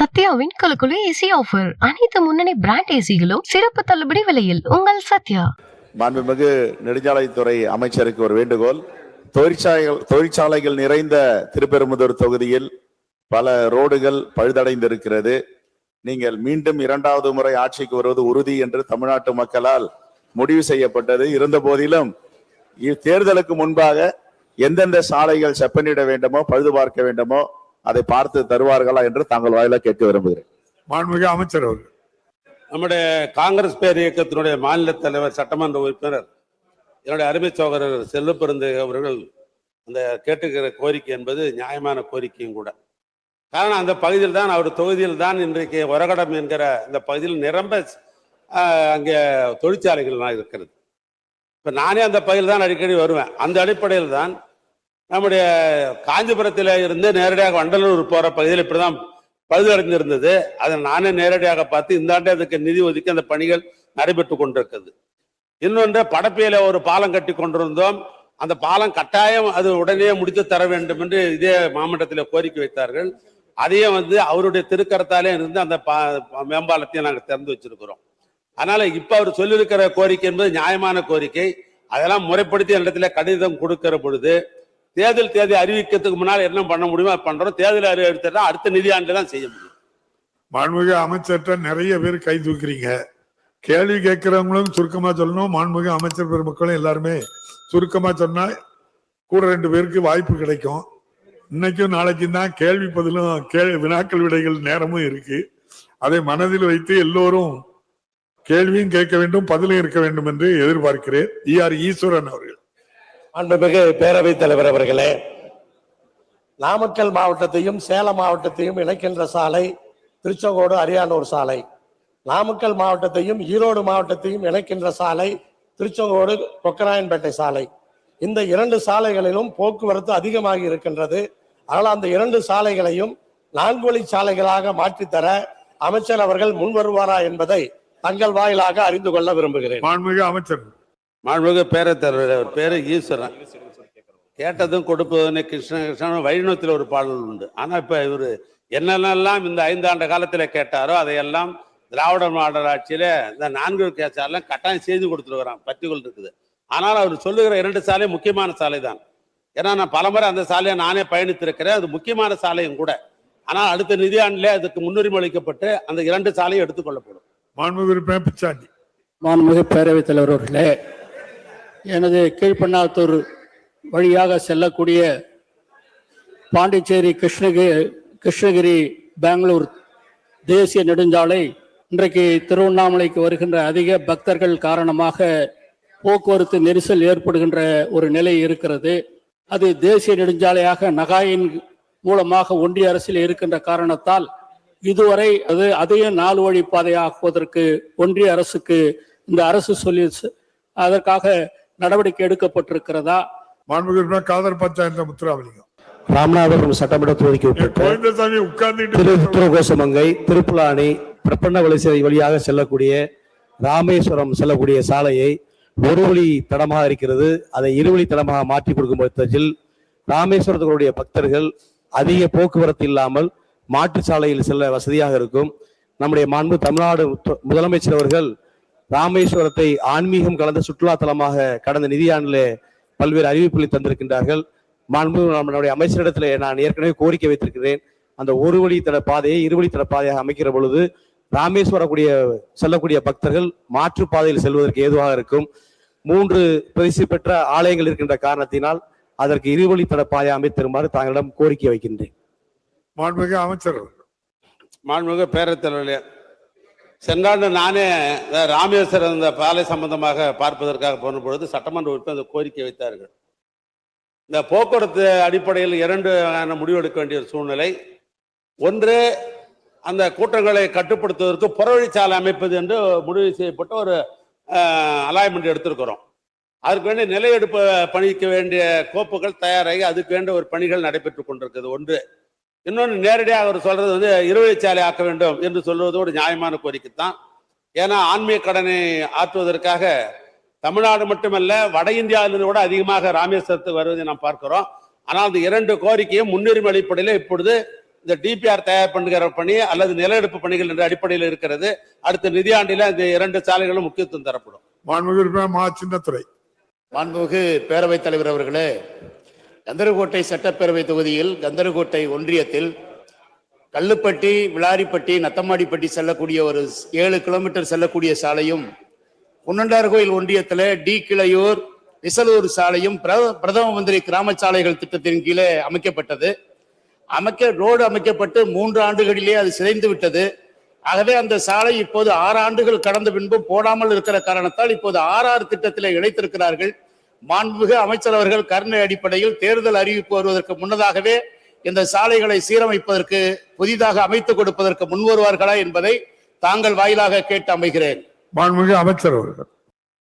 சத்யாவின் கலக்குழு AC offer அனைத்து முன்னணி brand ஏசிகளும் சிறப்பு தள்ளுபடி விலையில். உங்கள் சத்யா. மாண்புமிகு நெடுஞ்சாலைத்துறை அமைச்சருக்கு ஒரு வேண்டுகோள். தொழிற்சாலைகள் தொழிற்சாலைகள் நிறைந்த திருப்பெரும்புதூர் தொகுதியில் பல ரோடுகள் பழுதடைந்திருக்கிறது. நீங்கள் மீண்டும் இரண்டாவது முறை ஆட்சிக்கு வருவது உறுதி என்று தமிழ்நாட்டு மக்களால் முடிவு செய்யப்பட்டது. இருந்த போதிலும் தேர்தலுக்கு முன்பாக எந்தெந்த சாலைகள் செப்பனிட வேண்டுமோ பழுது பார்க்க வேண்டுமோ அதை பார்த்து தருவார்களா என்று தாங்கள் வாயில கேட்க விரும்புகிறேன். மாண்புமிகு அமைச்சர் அவர்கள். நம்முடைய காங்கிரஸ் பேர் இயக்கத்தினுடைய மாநில தலைவர் சட்டமன்ற உறுப்பினர் என்னுடைய அருமை சகோதரர் செல்வப்பெருந்து அவர்கள் அந்த கேட்டுக்கிற கோரிக்கை என்பது நியாயமான கோரிக்கையும் கூட. காரணம் அந்த பகுதியில் தான் அவர் தொகுதியில் தான் இன்றைக்கு ஒரகடம் என்கிற இந்த பகுதியில் நிரம்ப அங்கே தொழிற்சாலைகள்லாம் இருக்கிறது. இப்போ நானே அந்த பகுதியில் தான் அடிக்கடி வருவேன். அந்த அடிப்படையில் தான் நம்முடைய காஞ்சிபுரத்தில் இருந்து நேரடியாக வண்டலூர் போகிற பகுதியில் இப்படி தான் பழுதடைந்திருந்தது அதை நானே நேரடியாக பார்த்து இந்த ஆண்டு அதுக்கு நிதி ஒதுக்கி அந்த பணிகள் நடைபெற்று கொண்டிருக்கிறது இன்னொன்று படப்பையில ஒரு பாலம் கட்டி கொண்டிருந்தோம். அந்த பாலம் கட்டாயம் அது உடனே முடித்து தர வேண்டும் என்று இதே மாவட்டத்தில் கோரிக்கை வைத்தார்கள். அதையும் வந்து அவருடைய திருக்கரத்தாலே இருந்து அந்த பா- மேம்பாலத்தையும் நாங்கள் திறந்து வச்சிருக்கிறோம். அதனால இப்ப அவர் சொல்லியிருக்கிற கோரிக்கை என்பது நியாயமான கோரிக்கை. அதெல்லாம் முறைப்படுத்தி இடத்துல கடிதம் கொடுக்கிற பொழுது தேர்தல் தேதி அறிவிக்கிறதுக்கு முன்னால் என்ன பண்ண முடியுமோ பண்றோம். தேர்தல் அறிவித்தா அடுத்த நிதியாண்டு தான் செய்ய முடியும். மாண்புமிகு அமைச்சர்கிட்ட நிறைய பேர் கை தூக்குறீங்க. கேள்வி கேட்கிறவங்களும் சுருக்கமா சொல்லணும். மாண்புமிகு அமைச்சர் பெருமக்களும் எல்லாருமே சுருக்கமா சொன்னா கூட ரெண்டு பேருக்கு வாய்ப்பு கிடைக்கும். இன்னைக்கும் நாளைக்கும் தான் கேள்வி பதிலும் கேள்வி வினாக்கள் விடைகள் நேரமும் இருக்கு. அதை மனதில் வைத்து எல்லோரும் கேள்வியும் கேட்க வேண்டும் பதிலும் இருக்க வேண்டும் என்று எதிர்பார்க்கிறேன். ஈ ஆர் ஈஸ்வரன் அவர்கள். அன்புமிகு பேரவைத் தலைவர் அவர்களே நாமக்கல் மாவட்டத்தையும் சேலம் மாவட்டத்தையும் இணைக்கின்ற சாலை திருச்செங்கோடு அரியானூர் சாலை. நாமக்கல் மாவட்டத்தையும் ஈரோடு மாவட்டத்தையும் இணைக்கின்ற சாலை திருச்செங்கோடு கொக்கராயன்பேட்டை சாலை. இந்த இரண்டு சாலைகளிலும் போக்குவரத்து அதிகமாகி இருக்கின்றது. ஆனால் அந்த இரண்டு சாலைகளையும் நான்கு வழி சாலைகளாக மாற்றித்தர அமைச்சர் அவர்கள் முன் வருவாரா என்பதை தங்கள் வாயிலாக அறிந்து கொள்ள விரும்புகிறேன். அமைச்சர். மாண்புமிகு பேரத்தலைவர் அவர் பேரு ஈஸ்வரன். கேட்டதும் கொடுப்பதுன்னு கிருஷ்ண கிருஷ்ணன் வைணவத்தில் ஒரு பாடல் உண்டு. ஆனா இப்ப இவரு என்னென்னலாம் இந்த ஐந்தாண்டு காலத்துல கேட்டாரோ அதையெல்லாம் திராவிட மாடல் ஆட்சியில இந்த நான்கு கேசாலாம் கட்டாயம் செய்து கொடுத்துருக்குறான் பட்டிகள் இருக்குது. ஆனால் அவர் சொல்லுகிற இரண்டு சாலை முக்கியமான சாலை தான் ஏன்னா நான் பலமுறை அந்த சாலையை நானே பயணித்திருக்கிறேன் அது முக்கியமான சாலையும் கூட. ஆனால் அடுத்த நிதியாண்டிலே அதுக்கு முன்னுரிமை அளிக்கப்பட்டு அந்த இரண்டு சாலையும் எடுத்துக்கொள்ளப்படும். மாண்புமிகு பிச்சாண்டி மாண்புமிகு பேரவைத் தலைவர் அவர்களே எனது கீழ்பண்ணாத்தூர் வழியாக செல்லக்கூடிய பாண்டிச்சேரி கிருஷ்ணகிரி கிருஷ்ணகிரி பெங்களூர் தேசிய நெடுஞ்சாலை இன்றைக்கு திருவண்ணாமலைக்கு வருகின்ற அதிக பக்தர்கள் காரணமாக போக்குவரத்து நெரிசல் ஏற்படுகின்ற ஒரு நிலை இருக்கிறது. அது தேசிய நெடுஞ்சாலையாக நகாயின் மூலமாக ஒன்றிய அரசில் இருக்கின்ற காரணத்தால் இதுவரை அது அதையும் நாலு வழி பாதையாக்குவதற்கு ஒன்றிய அரசுக்கு இந்த அரசு சொல்லி அதற்காக நடவடிக்கை எடுக்கப்பட்டிருக்கிறதா? மாண்புமிகு காதர் பஞ்சாயத்து முத்துராமலிங்கம். ராமநாதபுரம் சட்டமன்ற தொகுதிக்கு உட்பட்ட கோவிந்தசாமி திரு உட்கார்ந்துட்டு உத்தரகோசமங்கை திருப்புலானி பிரப்பண்ண வழிசை வழியாக செல்லக்கூடிய ராமேஸ்வரம் செல்லக்கூடிய சாலையை ஒரு வழி தடமாக இருக்கிறது. அதை இருவழி தடமாக மாற்றி கொடுக்கும் பட்சத்தில் ராமேஸ்வரத்துடைய பக்தர்கள் அதிக போக்குவரத்து இல்லாமல் மாற்று சாலையில் செல்ல வசதியாக இருக்கும். நம்முடைய மாண்பு தமிழ்நாடு முதலமைச்சர் அவர்கள் ராமேஸ்வரத்தை ஆன்மீகம் கலந்த சுற்றுலா தலமாக கடந்த நிதியாண்டிலே பல்வேறு அறிவிப்புகளை தந்திருக்கின்றார்கள். மாண்பு நம்மளுடைய அமைச்சரிடத்தில் நான் ஏற்கனவே கோரிக்கை வைத்திருக்கிறேன். அந்த ஒரு வழித்தட பாதையை இருவழித்தட பாதையாக அமைக்கிற பொழுது ராமேஸ்வரம் கூடிய செல்லக்கூடிய பக்தர்கள் மாற்று பாதையில் செல்வதற்கு ஏதுவாக இருக்கும். மூன்று பிரசித்தி பெற்ற ஆலயங்கள் இருக்கின்ற காரணத்தினால் அதற்கு இருவழித்தட பாதை அமைத்தருமாறு தாங்களிடம் கோரிக்கை வைக்கின்றேன். மாண்புமிகு அமைச்சர். மாண்புமிகு பேரத்தலைவர்களே சென்றாண்டு நானே ராமேஸ்வரர் ராமேஸ்வரம் இந்த பாலை சம்பந்தமாக பார்ப்பதற்காக போன பொழுது சட்டமன்ற உறுப்பினர் அந்த கோரிக்கை வைத்தார்கள். இந்த போக்குவரத்து அடிப்படையில் இரண்டு வகையான முடிவு எடுக்க வேண்டிய ஒரு சூழ்நிலை. ஒன்று அந்த கூட்டங்களை கட்டுப்படுத்துவதற்கு புறவழிச்சாலை அமைப்பது என்று முடிவு செய்யப்பட்ட ஒரு அலாய்மெண்ட் எடுத்திருக்கிறோம். அதுக்கு வேண்டிய நிலை பணிக்க வேண்டிய கோப்புகள் தயாராகி அதுக்கு வேண்டிய ஒரு பணிகள் நடைபெற்று கொண்டிருக்கிறது. ஒன்று இன்னொன்று நேரடியாக அவர் சொல்றது வந்து இருவழிச்சாலை ஆக்க வேண்டும் என்று சொல்வது ஒரு நியாயமான கோரிக்கை தான் ஏன்னா ஆன்மீக கடனை ஆற்றுவதற்காக தமிழ்நாடு மட்டுமல்ல வட இந்தியாவிலிருந்து கூட அதிகமாக ராமேஸ்வரத்துக்கு வருவதை நாம் பார்க்கிறோம். ஆனால் அந்த இரண்டு கோரிக்கையும் முன்னுரிமை அடிப்படையில் இப்பொழுது இந்த டிபிஆர் தயார் பண்ணுகிற பணி அல்லது நில எடுப்பு பணிகள் என்ற அடிப்படையில் இருக்கிறது. அடுத்த நிதியாண்டில இந்த இரண்டு சாலைகளும் முக்கியத்துவம் தரப்படும். மாண்புமிகு மா சின்னத்துரை மாண்புமிகு பேரவைத் தலைவர் அவர்களே கந்தரகோட்டை சட்டப்பேரவை தொகுதியில் கந்தரகோட்டை ஒன்றியத்தில் கல்லுப்பட்டி விளாரிப்பட்டி நத்தம்மாடிப்பட்டி செல்லக்கூடிய ஒரு ஏழு கிலோமீட்டர் செல்லக்கூடிய சாலையும் குன்னண்டார் கோயில் ஒன்றியத்தில் டி. கிளையூர் விசலூர் சாலையும் பிர- பிரதம மந்திரி கிராம சாலைகள் திட்டத்தின் கீழே அமைக்கப்பட்டது. அமைக்க ரோடு அமைக்கப்பட்டு மூன்று ஆண்டுகளிலே அது சிதைந்து விட்டது. ஆகவே அந்த சாலை இப்போது ஆறு ஆண்டுகள் கடந்த பின்பும் போடாமல் இருக்கிற காரணத்தால் இப்போது ஆர்ஆர் திட்டத்தில் இணைத்திருக்கிறார்கள். மாண்புமிகு அமைச்சர் அவர்கள் கருணை அடிப்படையில் தேர்தல் அறிவிப்பு வருவதற்கு முன்னதாகவே இந்த சாலைகளை சீரமைப்பதற்கு புதிதாக அமைத்துக் கொடுப்பதற்கு முன்வருவார்களா என்பதை தாங்கள் வாயிலாக கேட்டு அமைகிறேன். மாண்புமிகு அமைச்சர் அவர்கள்.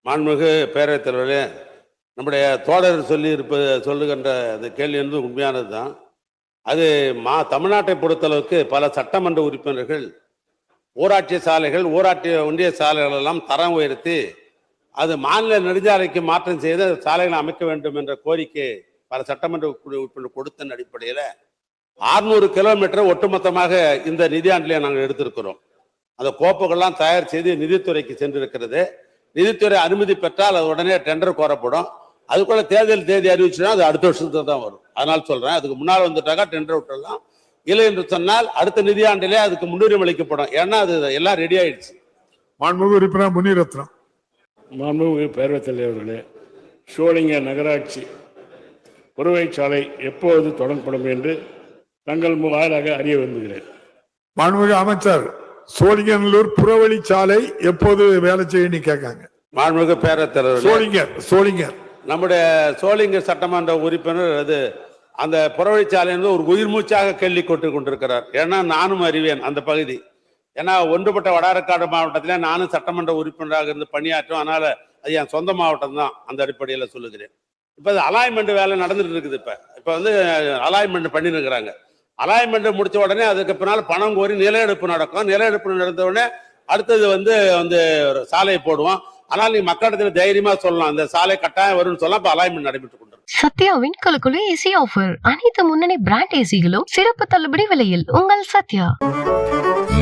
மாண்புமிகு பேரவைத் தலைவர்களே நம்முடைய தோழர் சொல்லி இருப்பது சொல்லுகின்ற அந்த கேள்வி என்பது உண்மையானது தான். அது மா தமிழ்நாட்டை பொறுத்தளவுக்கு பல சட்டமன்ற உறுப்பினர்கள் ஊராட்சி சாலைகள் ஊராட்சி ஒன்றிய சாலைகள் எல்லாம் தரம் உயர்த்தி அது மாநில நெடுஞ்சாலைக்கு மாற்றம் செய்து சாலைகளை அமைக்க வேண்டும் என்ற கோரிக்கை பல சட்டமன்ற உறுப்பினர் கொடுத்த அடிப்படையில் ஆறுநூறு கிலோமீட்டர் ஒட்டுமொத்தமாக இந்த நிதியாண்டிலே நாங்கள் எடுத்திருக்கிறோம். அந்த கோப்புகள்லாம் தயார் செய்து நிதித்துறைக்கு சென்றிருக்கிறது. நிதித்துறை அனுமதி பெற்றால் அது உடனே டெண்டர் கோரப்படும். அதுக்குள்ள தேர்தல் தேதி அறிவிச்சுன்னா அது அடுத்த வருஷத்துக்கு தான் வரும். அதனால சொல்றேன் அதுக்கு முன்னால் வந்துட்டாக்கா டெண்டர் விட்டுடலாம் இல்லை என்று சொன்னால் அடுத்த நிதியாண்டிலே அதுக்கு முன்னுரிமை அளிக்கப்படும். ஏன்னா அது எல்லாம் ரெடி ஆயிடுச்சு. மாண்புமிகு உறுப்பினர் முனிரத்னம். மாண்புமிகு பேரவைத் தலைவர்களே சோளிங்க நகராட்சி புறவை சாலை எப்போது தொடங்கப்படும் என்று தங்கள் வாயிலாக அறிய விரும்புகிறேன். மாண்புமிகு அமைச்சர் சோழிங்கநல்லூர் புறவழி சாலை எப்போது வேலை செய்யணும் கேட்காங்க. மாண்புமிகு பேரவைத் தலைவர் சோழிங்கர் சோழிங்கர் நம்முடைய சோளிங்கர் சட்டமன்ற உறுப்பினர் அது அந்த புறவழிச்சாலை ஒரு உயிர் மூச்சாக கேள்வி கொட்டு கொண்டிருக்கிறார். ஏன்னா நானும் அறிவேன் அந்த பகுதி. ஏன்னா ஒன்றுபட்ட வடாரக்காடு மாவட்டத்தில் நானும் சட்டமன்ற உறுப்பினராக இருந்து பணியாற்றும் அதனால் அது என் சொந்த மாவட்டம் தான் அந்த அடிப்படையில் சொல்லுகிறேன். இப்போ அது அலாய்மெண்ட் வேலை நடந்துட்டு இருக்குது இப்போ. இப்போ வந்து அலாய்மெண்ட் பண்ணிருக்கிறாங்க. அலாய்மெண்ட் முடித்த உடனே அதுக்கு பின்னால் பணம் கோரி நில எடுப்பு நடக்கும். நில எடுப்பு நடந்த உடனே அடுத்தது வந்து வந்து ஒரு சாலையை போடுவோம். ஆனால் நீ மக்களிடத்தில் தைரியமா சொல்லலாம். இந்த சாலை கட்டாயம் வரும்னு சொல்லலாம் இப்போ அலாய்மெண்ட் நடைபெற்று கொண்டு சத்யாவின் ஏசி ஆஃபர் அனைத்து முன்னணி பிராண்ட் ஏசிகளும் சிறப்பு தள்ளுபடி விலையில். உங்கள் சத்யா.